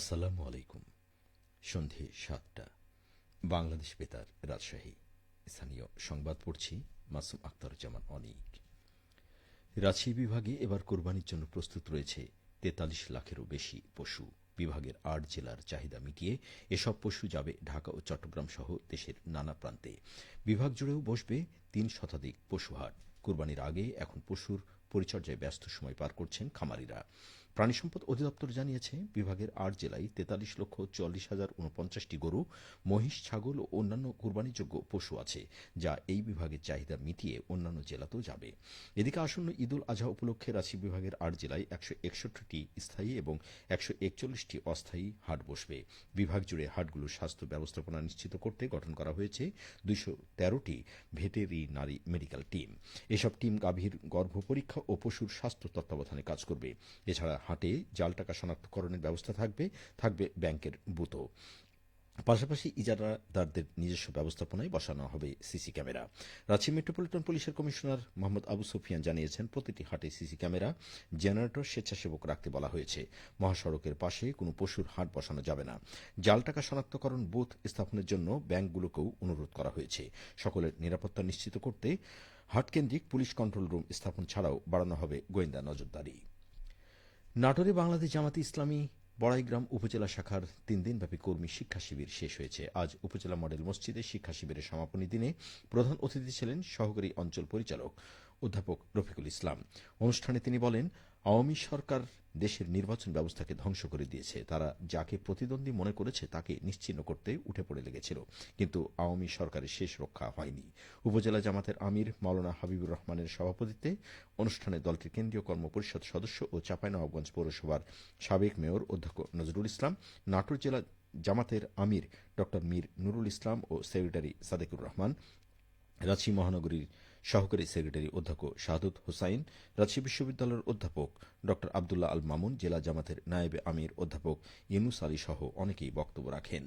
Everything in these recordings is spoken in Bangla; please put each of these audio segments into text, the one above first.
আসসালামু আলাইকুম। সন্ধে সাতটা। বাংলাদেশ বেতার রাজশাহী। স্থানীয় সংবাদ পড়ছি মাসুম আক্তারুজ্জামান অনিক। রাজশাহী বিভাগে এবার কোরবানির জন্য প্রস্তুত রয়েছে তেতাল্লিশ লাখেরও বেশি পশু। বিভাগের আট জেলার চাহিদা মিটিয়ে এসব পশু যাবে ঢাকা ও চট্টগ্রাম সহ দেশের নানা প্রান্তে। বিভাগ জুড়েও বসবে তিন শতাধিক পশু হাট কোরবানির আগে এখন পশুর পরিচর্যায় ব্যস্ত সময় পার করছেন খামারিরা। প্রাণী সম্পদ অধিদপ্তর জানিয়েছে, বিভাগের আট জেলায় তেতাল্লিশ লক্ষ চল্লিশ হাজার উনপঞ্চাশটি গরু, মহিষ, ছাগল ও অন্যান্য কোরবানিযোগ্য পশু আছে, যা এই বিভাগের চাহিদা মিটিয়ে অন্যান্য জেলাতেও যাবে। এদিকে আসন্ন ঈদুল আজহা উপলক্ষে রাশি বিভাগের আট জেলায় একশো একষট্টিটি স্থায়ী এবং একশো একচল্লিশটি অস্থায়ী হাট বসবে। বিভাগ জুড়ে হাটগুলোর স্বাস্থ্য ব্যবস্থাপনা নিশ্চিত করতে গঠন করা হয়েছে দুইশো তেরোটি ভেটেরিনারি মেডিকেল টিম। এসব টিম গাভীর গর্ভ পরীক্ষা ও পশুর স্বাস্থ্য তত্ত্বাবধানে কাজ করবে। এছাড়া হাটে জাল টাকা শনাক্তকরণের ব্যবস্থা থাকবে থাকবে ব্যাংকের বুথও। পাশাপাশি ইজারাদারদের নিজস্ব ব্যবস্থাপনায় বসানো হবে সিসি ক্যামেরা। রাজশাহী মেট্রোপলিটন পুলিশের কমিশনার মোহাম্মদ আবু সুফিয়ান জানিয়েছেন, প্রতিটি হাটে সিসি ক্যামেরা, জেনারেটর স্বেচ্ছাসেবক রাখতে বলা হয়েছে। মহাসড়কের পাশে কোনো পশুর হাট বসানো যাবে না। জাল টাকা শনাক্তকরণ বুথ স্থাপনের জন্য ব্যাংকগুলোকেও অনুরোধ করা হয়েছে। সকলের নিরাপত্তা নিশ্চিত করতে হাটকেন্দ্রিক পুলিশ কন্ট্রোল রুম স্থাপন ছাড়াও বাড়ানো হবে গোয়েন্দা নজরদারি। নাটোরে বাংলাদেশ জামাতে ইসলামী বড়াইগ্রাম উপজেলা শাখার তিন দিনব্যাপী কর্মী শিক্ষা শিবির শেষ হয়েছে। আজ উপজেলা মডেল মসজিদে শিক্ষা শিবিরের সমাপনী দিনে প্রধান অতিথি ছিলেন সহকারী অঞ্চল পরিচালক অধ্যাপক রফিকুল ইসলাম। অনুষ্ঠানে তিনি বলেন আওয়ামী সরকার দেশের নির্বাচন ব্যবস্থাকে ধ্বংস করে দিয়েছে। তারা যাকে প্রতিদ্বন্দ্বী মনে করেছে, তাকে নিশ্চিন্ন করতে উঠে পড়ে লেগেছিল। কিন্তু আওয়ামী সরকারের শেষ রক্ষা হয়নি। উপজেলা জামাতের আমির মাওলানা হাবিবুর রহমানের সভাপতিত্বে অনুষ্ঠানে দলটির কেন্দ্রীয় কর্মপরিষদ সদস্য ও চাঁপাইনবাবগঞ্জ পৌরসভার সাবেক মেয়র অধ্যক্ষ নজরুল ইসলাম, নাটোর জেলা জামাতের আমির ড মীর নুরুল ইসলাম ও সেক্রেটারি সাদেকুর রহমান রাজশাহী মহানগরীর সহকারী সেক্রেটারি অধ্যক্ষ শাহাদুত হোসাইন, রাজশাহী বিশ্ববিদ্যালয়ের অধ্যাপক ড আবদুল্লাহ আল মামুন, জেলা জামাতের নায়েবে আমির, অধ্যাপক ইউনুস আলী সহ অনেকেই বক্তব্য রাখেন।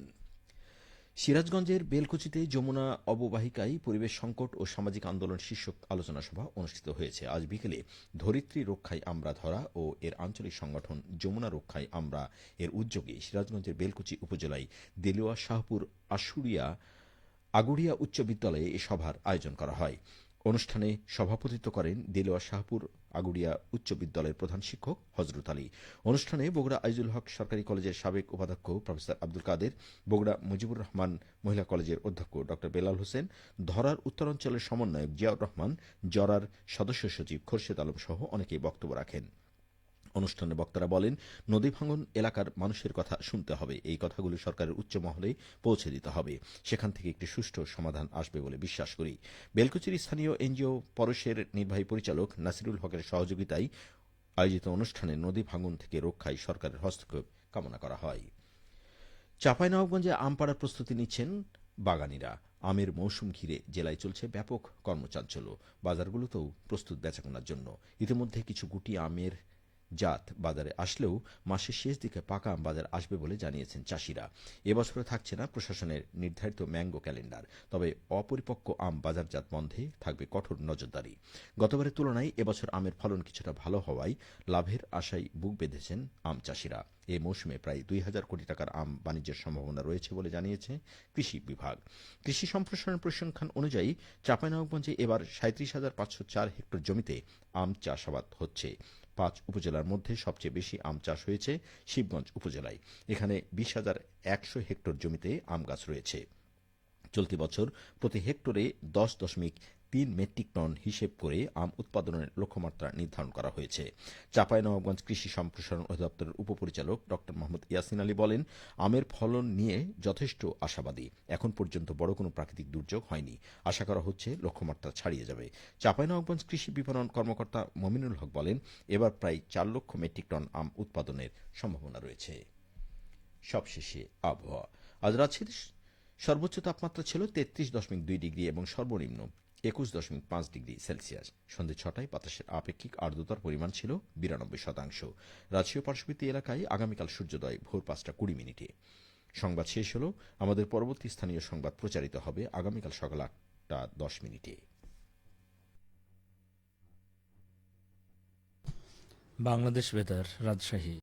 সিরাজগঞ্জের বেলকুচিতে যমুনা অববাহিকায় পরিবেশ সংকট ও সামাজিক আন্দোলন শীর্ষক আলোচনা সভা অনুষ্ঠিত হয়েছে। আজ বিকেলে ধরিত্রী রক্ষায় আমরা ধরা ও এর আঞ্চলিক সংগঠন যমুনা রক্ষায় আমরা এর উদ্যোগে সিরাজগঞ্জের বেলকুচি উপজেলায় দেলুয়া শাহপুর আশুরিয়া আগুড়িয়া উচ্চ বিদ্যালয়ে এ সভার আয়োজন করা হয়। অনুষ্ঠানে সভাপতিত্ব করেন দেলোয়া শাহপুর আগুড়িয়া উচ্চ বিদ্যালয়ের প্রধান শিক্ষক হজরত আলী। অনুষ্ঠানে বগুড়া আইজুল হক সরকারি কলেজের সাবেক উপাধ্যক্ষ প্রফেসর আব্দুল কাদের, বগুড়া মুজিবুর রহমান মহিলা কলেজের অধ্যক্ষ ড বেলাল হোসেন, ধরার উত্তরাঞ্চলের সমন্বয়ক জিয়াউর রহমান, জরার সদস্য সচিব খোরশেদ আলম সহ অনেকেই বক্তব্য রাখেন। অনুষ্ঠানে বক্তারা বলেন, নদী ভাঙন এলাকার মানুষের কথা শুনতে হবে। এই কথাগুলি সরকারের উচ্চ মহলে পৌঁছে দিতে হবে। সেখান থেকে একটি সুষ্ঠু সমাধান আসবে বলে বিশ্বাস করি। বেলকুচির স্থানীয় এনজিও পরশের নির্বাহী পরিচালক নাসিরুল হকের সহযোগিতায় আয়োজিত অনুষ্ঠানে নদী ভাঙন থেকে রক্ষায় সরকারের হস্তক্ষেপ কামনা করা হয়। চাঁপাইনবাবগঞ্জে আম পাড়ার প্রস্তুতি নিচ্ছেন বাগানিরা। আমের মৌসুম ঘিরে জেলায় চলছে ব্যাপক কর্মচাঞ্চল্য। বাজারগুলোতেও প্রস্তুত বেচাকেনার জন্য। ইতিমধ্যে কিছু গুটি আমের জাত বাজারে আসলেও মাসের শেষ দিকে পাকা আম বাজার আসবে বলে জানিয়েছেন চাষিরা। এবছরে থাকছে না প্রশাসনের নির্ধারিত ম্যাঙ্গো ক্যালেন্ডার, তবে অপরিপক্ক আম বাজারজাত বন্ধে থাকবে কঠোর নজরদারি। গতবারের তুলনায় এবছর আমের ফলন কিছুটা ভালো হওয়ায় লাভের আশায় বুক বেঁধেছেন আম চাষিরা। এ মৌসুমে প্রায় দুই হাজার কোটি টাকার আম বাণিজ্যের সম্ভাবনা রয়েছে বলে জানিয়েছে কৃষি বিভাগ। কৃষি সম্প্রসারণ পরিসংখ্যান অনুযায়ী চাঁপাইনবাবগঞ্জে এবার সাঁত্রিশ হাজার পাঁচশো চার হেক্টর জমিতে আম চাষাবাদ হচ্ছে। পাঁচ উপজেলার মধ্যে সবচেয়ে বেশি আম চাষ হয়েছে শিবগঞ্জ উপজেলায়। এখানে বিশ হাজার একশো হেক্টর জমিতে আম গাছ রয়েছে। চলতি বছর প্রতি হেক্টরে দশ দশমিক তিন মেট্রিক টন হিসেব করে আম উৎপাদনের লক্ষ্যমাত্রা নির্ধারণ করা হয়েছে। চাঁপাইনবাবগঞ্জ কৃষি সম্প্রসারণ অধিদপ্তরের উপপরিচালক ড মোহাম্মদ ইয়াসিন আলী বলেন, আমের ফলন নিয়ে যথেষ্ট আশাবাদী। এখন পর্যন্ত বড় কোনো প্রাকৃতিক দুর্যোগ হয়নি। আশা করা হচ্ছে লক্ষ্যমাত্রা ছাড়িয়ে যাবে। চাঁপাইনবাবগঞ্জ কৃষি বিপণন কর্মকর্তা মমিনুল হক বলেন, এবার প্রায় চার লক্ষ মেট্রিক টন আম উৎপাদনের সম্ভাবনা রয়েছে। সবশেষে আবহাওয়া। আজ রাজশাহীতে সর্বোচ্চ তাপমাত্রা ছিল তেত্রিশ দশমিক দুই ডিগ্রি এবং সর্বনিম্ন একুশ দশমিক পাঁচ ডিগ্রি সেলসিয়াস। সন্ধে ছটায় বাতাসের আপেক্ষিক আর্দ্রতার পরিমাণ ছিল বিরানব্বই শতাংশ। রাজশাহী পার্শ্ববর্তী এলাকায় আগামীকাল সূর্যোদয়, ভোর পাঁচটা কুড়ি মিনিটে। সংবাদ শেষ হল, আমাদের পরবর্তী স্থানীয় সংবাদ প্রচারিত হবে আগামীকাল সকাল আটটা দশ মিনিটে। বাংলাদেশ বেতার রাজশাহী।